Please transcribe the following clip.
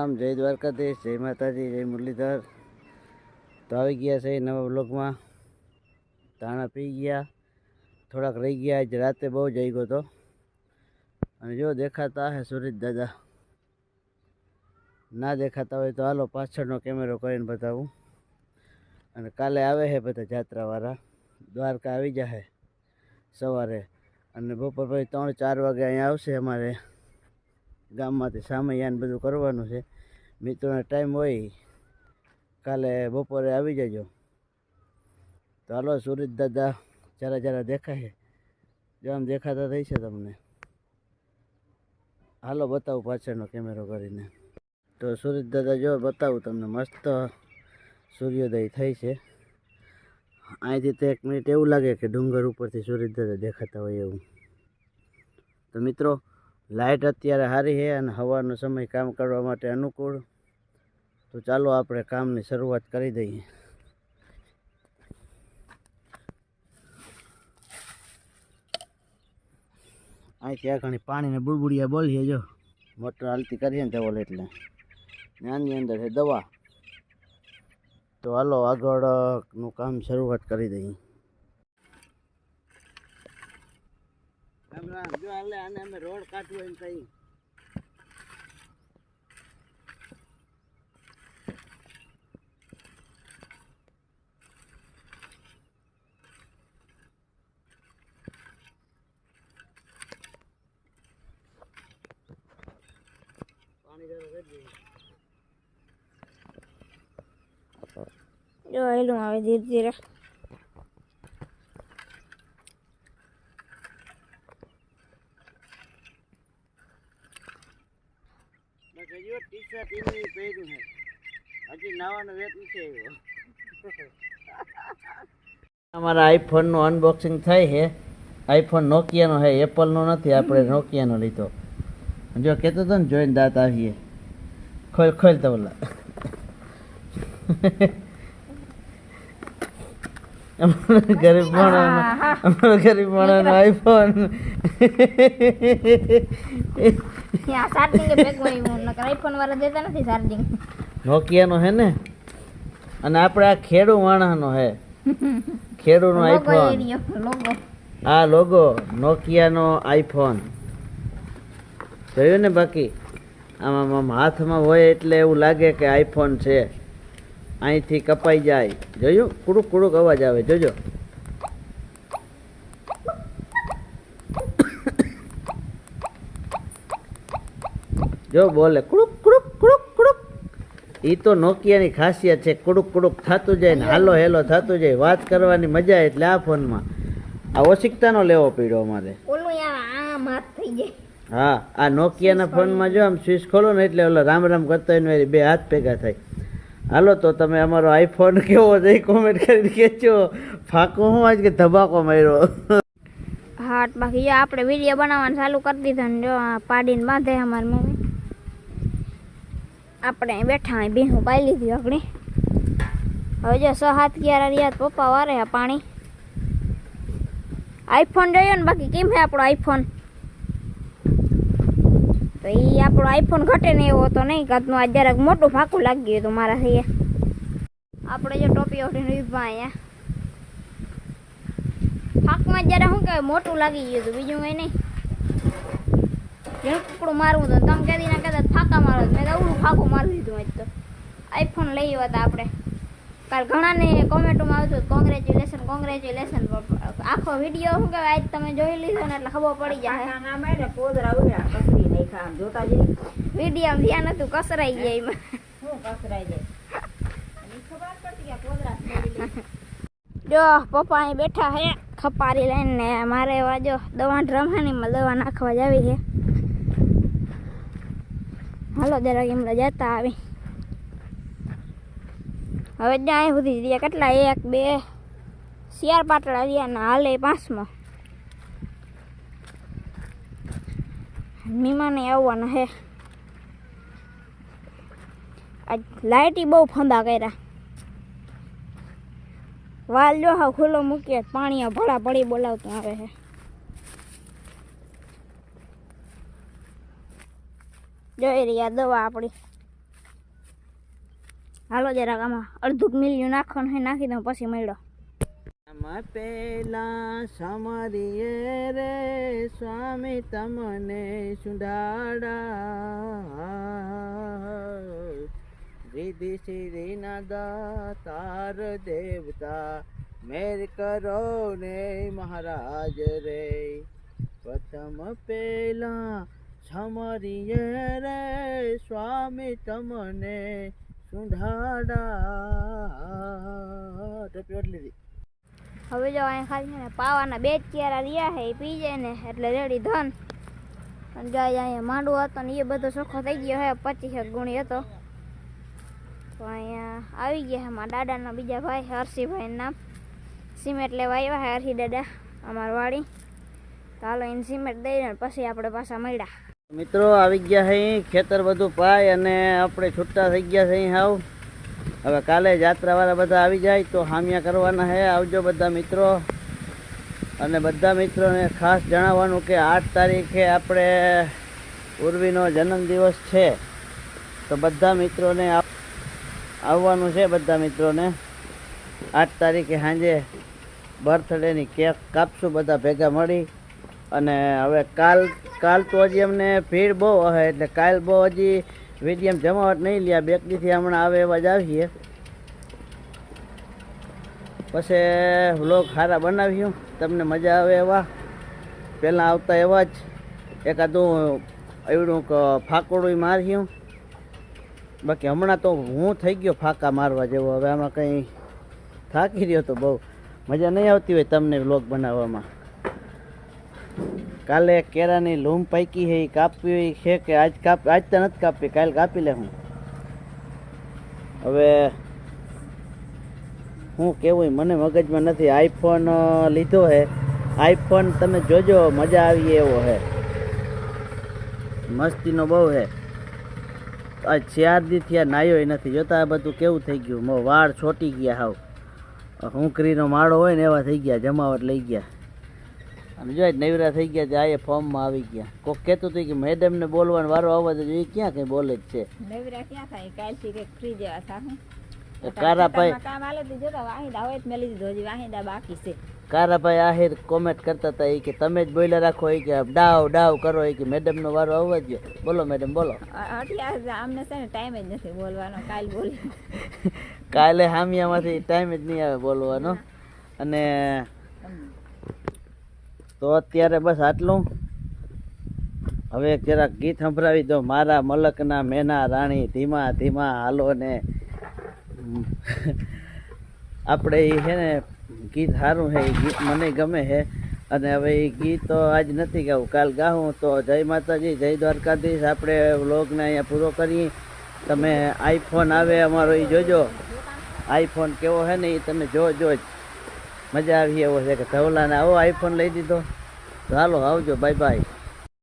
રામ, જય દ્વારકાધીશ, જય માતાજી, જય મુરલીધર. તો આવી ગયા છે નવા બ્લોગમાં તાણા પી ગયા. થોડાક રહી ગયા. આજ રાતે બહુ જઈ ગયો તો અને જો દેખાતા હે સુરેશ દાદા. ના દેખાતા હોય તો હાલો પાછળનો કેમેરો કરીને બતાવું. અને કાલે આવે છે બધા જાત્રાવાળા. દ્વારકા આવી જશે સવારે. અને બપોર પછી ત્રણ ચાર વાગે અહીંયા આવશે અમારે. ગામમાંથી સામૈયાને બધું કરવાનું છે. મિત્રોને ટાઈમ હોય, કાલે બપોરે આવી જજો. તો હાલો સુરજ દાદા, જરા જરા દેખાય જો આમ દેખાતા થઈ છે તમને. હાલો બતાવું પાછળનો કેમેરો કરીને. તો સુરજ દાદા, જો બતાવું તમને, મસ્ત સૂર્યોદય થઈ છે. અહીંથી તો એક મિનિટ એવું લાગે કે ડુંગર ઉપરથી સૂરજ દાદા દેખાતા હોય એવું. તો મિત્રો લાઇટ અત્યારે સારી છે અને હવાનો સમય કામ કરવા માટે અનુકૂળ. તો ચાલો આપણે કામની શરૂઆત કરી દઈએ. અહીંથી આ ઘણી પાણીને બુડબુડિયા બોલીએ જો. મોટર હાલતી કરીએ ને તેવલ એટલે. આની અંદર છે દવા. તો હાલો આગળનું કામ શરૂઆત કરી દઈએ. રામ, જો હાલે આને અમે રોડ કાઢવો એમ કહી પાણી જરા રેડી જો એલું આવે ધીરે ધીરે બસ શર્ટ એની પહેર્યું છે. હજી નાવાનો વેત નથી આવ્યો. અમારા આઈફોનનું અનબોક્સિંગ થાય છે. આઈફોન નોકિયાનો છે એપલનો નથી, આપણે નોકિયાનો લીધો. જો કહેતો હતો ને જોઈને દાંત આવીએ. ખોલ ખોલ તો અમારા ગરીબ માણસનો અમારા ગરીબ માણસનો આઈફોન નોકિયાનો હે ને? અને આપણે આ ખેડૂ માણસનો હે. ખેડૂનો આઈફોન આ લોગો નોકિયાનો આઈફોન જોયું ને બાકી? આમ હાથમાં હોય એટલે એવું લાગે કે આઈફોન છે. અહીંથી કપાઈ જાય. જોયું? કુડુક કુડુક અવાજ આવે. જોજો. જો બોલે કુડુક કુડુક કુડુક કુડુક. એ તો નોકિયાની ખાસિયત છે. કુડુક કુડુક થતું જાય ને હાલો હેલો થતું જાય. વાત કરવાની મજા એટલે આ ફોનમાં. આ ઓશિકતાનો લેવો પડ્યો અમારે. હા આ નોકિયાના ફોનમાં જો આમ સ્વિચ ખોલો ને એટલે ઓલો રામ રામ કરતા હોય બે હાથ ભેગા થાય. હાલો, તો તમે અમારો આઈફોન કેવો છે કોમેન્ટ કરીને કહેજો. ફાકો હું આજ કે ધબાકો માર્યો. હા બાકી આપણે વીડિયો બનાવવાનું ચાલુ કરી દીધા ને જો પાડીને બાંધે અમારી મમ્મી. આપણે બેઠા ભીહું પાઈ લીધી આપણે હવે જો સો હાથ ગયા રહ્યા પપ્પા વારે પાણી. આઈફોન જોયો ને બાકી કેમ છે આપણો આઈફોન તો એ આપણો આઈફોન ઘટે ને એવો તો નહીં કાતનું આ જરાક મોટું ફાકું લાગી ગયું હતું મારાથી આપણે જો ટોપી ઓઢીને ઊભા અહીંયા. ફાકમાં જરા શું કહેવાય, મોટું લાગી ગયું હતું, બીજું કંઈ નહીં. જેનું કુકડું મારવું હતું તમે કહેતી ના કહેતા ફાકા મારો મેં તો અવડું ફાકું મારી દીધું આજ તો. આઈફોન લઈ આવ્યા હતા આપણે. કાલ ઘણાને કોમેન્ટોમાં આવતું કોંગ્રેચ્યુલેશન કોંગ્રેચ્યુલેશન આખો વીડિયો શું કહેવાય? આજ તમે જોઈ લીધો ને એટલે ખબર પડી જાય. વીડિયો ધ્યાન હતું કસરાઈ ગયા એમાં. જો પપ્પા અહીં બેઠા હે ખપારી લઈને. ને મારે એવા જો દવા રમાણીમાં દવા નાખવા જાવી છે. હાલો જરાક એમણે જતા આવી. હવે જ્યાં સુધી કેટલા? એક બે શિયાર પાટડા રહ્યા હાલે પાંચમાં. મીમાને આવવાના હે. આજ લાઇટી બહુ ફંદા કર્યા. વાલ જો હા ખુલ્લો મૂકીએ પાણી ભળા ભળી બોલાવતું આવે છે જોઈ રહ્યા દવા આપણી. હાલો જરાક આમાં અડધું મિલ્યું નાખવાનું નાખી દઉં પછી મળ્યો. પેલા સમરીએ રે, સ્વામી તમને સુધાડા રીધિ શ્રી ના તાર દેવતા, મેર કરો ને મહારાજ રે. પ્રથમ પેલા સમરીએ રે, સ્વામી તમને સુધાડા ટોપી એટલી હતી હવે જો અહીંયા ખાલી છે ને પાવાના બે ચિયારા રહ્યા છે, એ પી જાય ને એટલે રેડી ધન. અને ગાય અહીંયા માંડવો હતો ને એ બધો ચોખ્ખો થઈ ગયો હે પચીસ એક ગુણી હતો. તો અહીંયા આવી ગયા છે મારા દાદાના બીજા ભાઈ, હર્ષિભાઈનું નામ. સિમેન્ટ લેવા આવ્યા છે હર્ષિ દાદા, અમાર વાડી. હાલો એને સિમેન્ટ દઈને પછી આપણે પાછા મળ્યા. મિત્રો, આવી ગયા છે અહીં ખેતર બધું પાય અને આપણે છૂટા થઈ ગયા છે અહીં હાવ. હવે કાલે જાત્રાવાળા બધા આવી જાય તો હામિયા કરવાના હે. આવજો બધા મિત્રો. અને બધા મિત્રોને ખાસ જણાવવાનું કે આઠ તારીખે આપણે ઉર્વીનો જન્મદિવસ છે. તો બધા મિત્રોને આવ- આવવાનું છે બધા મિત્રોને. આઠ તારીખે સાંજે બર્થડેની કેક કાપશું, બધા ભેગા મળી. અને હવે કાલ કાલ તો હજી અમને ભીડ બહુ હશે એટલે કાલ બહુ હજી વીડિયમ જમાવટ નહીં લ્યા બેક દીથી હમણાં આવે એવા જ આવીએ. પછી વ્લોગ સારા બનાવ્યું તમને મજા આવે એવા. પહેલાં આવતા એવા જ. એકાદું એવડું ફાકોડું માર્યું બાકી હમણાં તો હું થઈ ગયો ફાકા મારવા જેવો, હવે આમાં કંઈ થાકી રહ્યો તો બહુ મજા નહીં આવતી હોય તમને વ્લોગ બનાવવામાં. કાલે કેરાની લૂમ પાકી છે એ કાપવી છે કે આજ કાપ, આજ તો નથી કાપી કાલે કાપી લે હું. હવે હું કેવું મને મગજમાં નથી. આઈફોન લીધો હે. આઈફોન તમે જોજો, મજા આવી એવો હે. મસ્તીનો બહુ હે. આ ચાર દી થયા નાયો નથી. જોતા આ બધું કેવું થઈ ગયું? વાળ છોટી ગયા હાવ. હુંકરીનો માળો હોય ને એવા થઈ ગયા, જમાવટ લઈ ગયા. અને જો નવરા થઈ ગયા છે આ એ ફોર્મમાં આવી ગયા. કોક કહેતું હતું કે મેડમને બોલવાનો વારો આવવા તો એ ક્યાં કંઈ બોલે જ છે. નવરા ક્યાં થાય? કાલથી કંઈક ફ્રી જેવા થાય કારાભાઈ કામ આલે તો જોતા વાહિંદા હોય તો મેલી દીધો હજી બાકી છે. કારાભાઈ આહિર કોમેન્ટ કરતા હતા એ કે તમે જ બોલ્યા રાખો એ કે ડાવ ડાવ કરો એ કે મેડમનો વારો આવવા જ બોલો મેડમ બોલો. અ- એટલે આ આમને છે ને ટાઈમ જ નથી બોલવાનો. કાલ બોલી કાલે હામિયામાંથી ટાઈમ જ નહીં આવે બોલવાનો. અને તો અત્યારે બસ આટલું. હવે જરાક ગીત સંભળાવી દો. મારા મલકના મેના રાણી, ધીમા ધીમા, હાલો ને. આપણે એ છે ને, ગીત સારું છે એ ગીત મને ગમે છે અને હવે એ ગીત તો આજ નથી ગાવું. કાલ ગાવું તો જય માતાજી, જય દ્વારકાધીશ. આપણે વ્લોગને અહીંયા પૂરો કરીએ. તમે આઈફોન આવે, અમારો એ જોજો. આઈફોન કેવો છે ને એ તમે જોજો જ. મજા આવી એવો છે કે ધવલાને આવો આઈફોન લઈ દીધો. હાલો આવજો બાય બાય